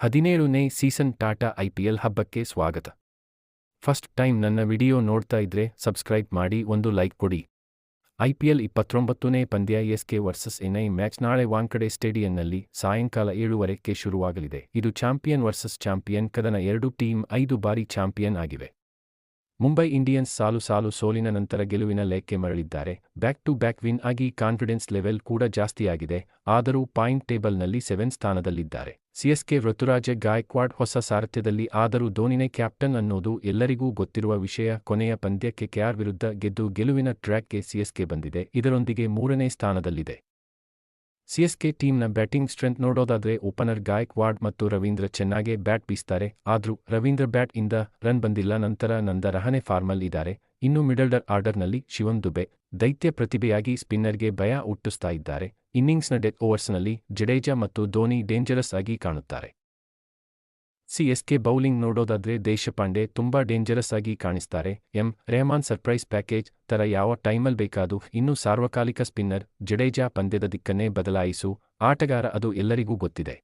ಹದಿನೇಳನೇ season Tata IPL ಹಬ್ಬಕ್ಕೆ ಸ್ವಾಗತ. ಫಸ್ಟ್ ಟೈಮ್ ನನ್ನ ವಿಡಿಯೋ ನೋಡ್ತಾ ಇದ್ರೆ ಸಬ್ಸ್ಕ್ರೈಬ್ ಮಾಡಿ ಒಂದು ಲೈಕ್ ಕೊಡಿ. ಐಪಿಎಲ್ ಇಪ್ಪತ್ತೊಂಬತ್ತನೇ ಪಂದ್ಯ ಎಸ್ಕೆ ವರ್ಸಸ್ ಎನ್ಐ ಮ್ಯಾಚ್ ನಾಳೆ ವಾಂಕಡೆ ಸ್ಟೇಡಿಯಂನಲ್ಲಿ ಸಾಯಂಕಾಲ ಏಳುವರೆಕ್ಕೆ ಶುರುವಾಗಲಿದೆ. ಇದು ಚಾಂಪಿಯನ್ ವರ್ಸಸ್ ಚಾಂಪಿಯನ್ ಕದನ ಎರಡು ಟೀಮ್ ಐದು ಬಾರಿ ಚಾಂಪಿಯನ್ ಆಗಿವೆ. ಮುಂಬೈ ಇಂಡಿಯನ್ಸ್ ಸಾಲು ಸಾಲು ಸೋಲಿನ ನಂತರ ಗೆಲುವಿನ ಲೆಕ್ಕೆ ಮರಳಿದ್ದಾರೆ. ಬ್ಯಾಕ್ ಟು ಬ್ಯಾಕ್ ವಿನ್ ಆಗಿ ಕಾನ್ಫಿಡೆನ್ಸ್ ಲೆವೆಲ್ ಕೂಡ ಜಾಸ್ತಿಯಾಗಿದೆ, ಆದರೂ ಪಾಯಿಂಟ್ ಟೇಬಲ್ನಲ್ಲಿ ಸೆವೆನ್ ಸ್ಥಾನದಲ್ಲಿದ್ದಾರೆ. ಸಿಎಸ್ಕೆ ಋತುರಾಜ ಗಾಯಕ್ವಾಡ್ ಹೊಸ ಸಾರಥ್ಯದಲ್ಲಿ ಆದರೂ ಧೋನಿನೇ ಕ್ಯಾಪ್ಟನ್ ಅನ್ನೋದು ಎಲ್ಲರಿಗೂ ಗೊತ್ತಿರುವ ವಿಷಯ. ಕೊನೆಯ ಪಂದ್ಯಕ್ಕೆ ಕೆಆರ್ ವಿರುದ್ಧ ಗೆದ್ದು ಗೆಲುವಿನ ಟ್ರ್ಯಾಕ್ಗೆ ಸಿಎಸ್ಕೆ ಬಂದಿದೆ, ಇದರೊಂದಿಗೆ ಮೂರನೇ ಸ್ಥಾನದಲ್ಲಿದೆ. ಸಿಎಸ್ಕೆ ಟೀಮ್ನ ಬ್ಯಾಟಿಂಗ್ ಸ್ಟ್ರೆಂತ್ ನೋಡೋದಾದ್ರೆ ಓಪನರ್ ಗಾಯಕ್ವಾಡ್ ಮತ್ತು ರವೀಂದ್ರ ಚೆನ್ನಾಗೆ ಬ್ಯಾಟ್ ಬೀಸ್ತಾರೆ. ಆದ್ರೂ ರವೀಂದ್ರ ಬ್ಯಾಟ್ ಇಂದ ರನ್ ಬಂದಿಲ್ಲ, ನಂತರ ನಂದ ರಹನೆ ಫಾರ್ಮಲ್ ಇದ್ದಾರೆ ಇನ್ನು ಮಿಡಲ್ಡರ್ ಆರ್ಡರ್ನಲ್ಲಿ ಶಿವನ್ ದುಬೆ ದೈತ್ಯ ಪ್ರತಿಭೆಯಾಗಿ ಸ್ಪಿನ್ನರ್ಗೆ ಭಯ ಹುಟ್ಟಿಸ್ತಾ ಇದ್ದಾರೆ. ಇನ್ನಿಂಗ್ಸ್ನ ಡೆತ್ ಓವರ್ಸ್ನಲ್ಲಿ ಜಡೇಜಾ ಮತ್ತು ಧೋನಿ ಡೇಂಜರಸ್ ಆಗಿ ಕಾಣುತ್ತಾರೆ. ಸಿಎಸ್ಕೆ ಬೌಲಿಂಗ್ ನೋಡೋದಾದ್ರೆ ದೇಶಪಾಂಡೆ ತುಂಬಾ ಡೇಂಜರಸ್ ಆಗಿ ಕಾಣಿಸ್ತಾರೆ. ಎಂ. ರೆಹಮಾನ್ ಸರ್ಪ್ರೈಸ್ ಪ್ಯಾಕೇಜ್ ತರ ಯಾವ ಟೈಮಲ್ ಬೇಕಾದು ಇನ್ನು ಸಾರ್ವಕಾಲಿಕ ಸ್ಪಿನ್ನರ್ ಜಡೇಜಾ ಪಂದ್ಯದ ದಿಕ್ಕನ್ನೇ ಬದಲಾಯಿಸು. ಆಟಗಾರ ಅದು ಎಲ್ಲರಿಗೂ ಗೊತ್ತಿದೆ.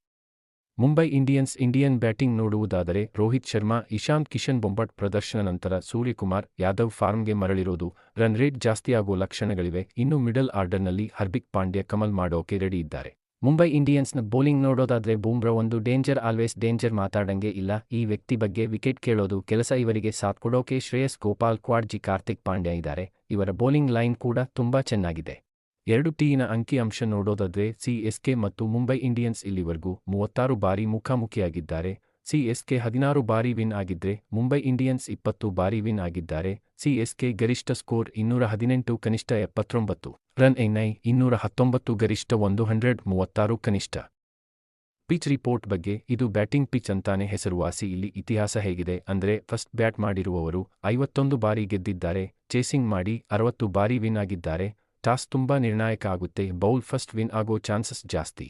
ಮುಂಬೈ ಇಂಡಿಯನ್ಸ್ ಇಂಡಿಯನ್ ಬ್ಯಾಟಿಂಗ್ ನೋಡುವುದಾದರೆ ರೋಹಿತ್ ಶರ್ಮಾ, ಇಶಾಂತ್ ಕಿಶನ್ ಬೊಂಬಟ್ ಪ್ರದರ್ಶನ ನಂತರ ಸೂರ್ಯಕುಮಾರ್, ಯಾದವ್ ಫಾರ್ಮ್ಗೆ ಮರಳಿರೋದು. Run rate ಜಾಸ್ತಿಯಾಗುವ ಲಕ್ಷಣಗಳಿವೆ. ಇನ್ನು ಮಿಡಲ್ ಆರ್ಡರ್ನಲ್ಲಿ ಹರ್ಬಿಕ್ ಪಾಂಡ್ಯ ಕಮಲ್ ಮಾಡೋಕೆ ರೆಡಿ ಇದ್ದಾರೆ. ಮುಂಬೈ ಇಂಡಿಯನ್ಸ್ನ ಬೌಲಿಂಗ್ ನೋಡೋದಾದ್ರೆ ಬೂಮ್ರಾ ಒಂದು ಡೇಂಜರ್, ಆಲ್ವೇಸ್ ಡೇಂಜರ್ ಮಾತಾಡಂಗೆ ಇಲ್ಲ. ಈ ವ್ಯಕ್ತಿ ಬಗ್ಗೆ ವಿಕೆಟ್ ಕೇಳೋದು ಕೆಲಸ ಇವರಿಗೆ ಸಾಥ್ ಕೊಡೋಕೆ ಶ್ರೇಯಸ್ ಗೋಪಾಲ್, ಕ್ವಾಡ್ಜಿ, ಕಾರ್ತಿಕ್ ಪಾಂಡ್ಯ ಇದ್ದಾರೆ. ಇವರ ಬೌಲಿಂಗ್ ಲೈನ್ ಕೂಡ ತುಂಬಾ ಚೆನ್ನಾಗಿದೆ. ಎರಡು ಟೀನ ಅಂಕಿ ಅಂಶ ನೋಡೋದಾದ್ರೆ ಸಿಎಸ್ಕೆ ಮತ್ತು ಮುಂಬೈ ಇಂಡಿಯನ್ಸ್ ಇಲ್ಲಿವರೆಗೂ ಮೂವತ್ತಾರು ಬಾರಿ ಮುಖಾಮುಖಿಯಾಗಿದ್ದಾರೆ. ಸಿಎಸ್ಕೆ ಹದಿನಾರು ಬಾರಿ ವಿನ್ ಆಗಿದ್ರೆ, ಮುಂಬೈ ಇಂಡಿಯನ್ಸ್ ಇಪ್ಪತ್ತು ಬಾರಿ ವಿನ್ ಆಗಿದ್ದಾರೆ, ಸಿಎಸ್ಕೆ ಗರಿಷ್ಠ ಸ್ಕೋರ್ ಇನ್ನೂರ ಹದಿನೆಂಟು, ಕನಿಷ್ಠ ಎಪ್ಪತ್ತೊಂಬತ್ತು, ರನ್ ಎನ್ಐ ಇನ್ನೂರ ಹತ್ತೊಂಬತ್ತು, ಗರಿಷ್ಠ ಒಂದು ಹಂಡ್ರೆಡ್ ಮೂವತ್ತಾರು, ಕನಿಷ್ಠ. ಪಿಚ್ ರಿಪೋರ್ಟ್ ಬಗ್ಗೆ ಇದು ಬ್ಯಾಟಿಂಗ್ ಪಿಚ್ ಅಂತಾನೆ ಹೆಸರುವಾಸಿ ಇಲ್ಲಿ ಇತಿಹಾಸ ಹೇಗಿದೆ ಅಂದ್ರೆ, ಫಸ್ಟ್ ಬ್ಯಾಟ್ ಮಾಡಿರುವವರು ಐವತ್ತೊಂದು ಬಾರಿ ಗೆದ್ದಿದ್ದಾರೆ, ಚೇಸಿಂಗ್ ಮಾಡಿ ಅರವತ್ತು ಬಾರಿ ವಿನ್ ಆಗಿದ್ದಾರೆ, ಟಾಸ್ ತುಂಬಾ ನಿರ್ಣಾಯಕ ಆಗುತ್ತೆ, ಬೌಲ್ ಫಸ್ಟ್ ವಿನ್ ಆಗೋ ಚಾನ್ಸಸ್ ಜಾಸ್ತಿ.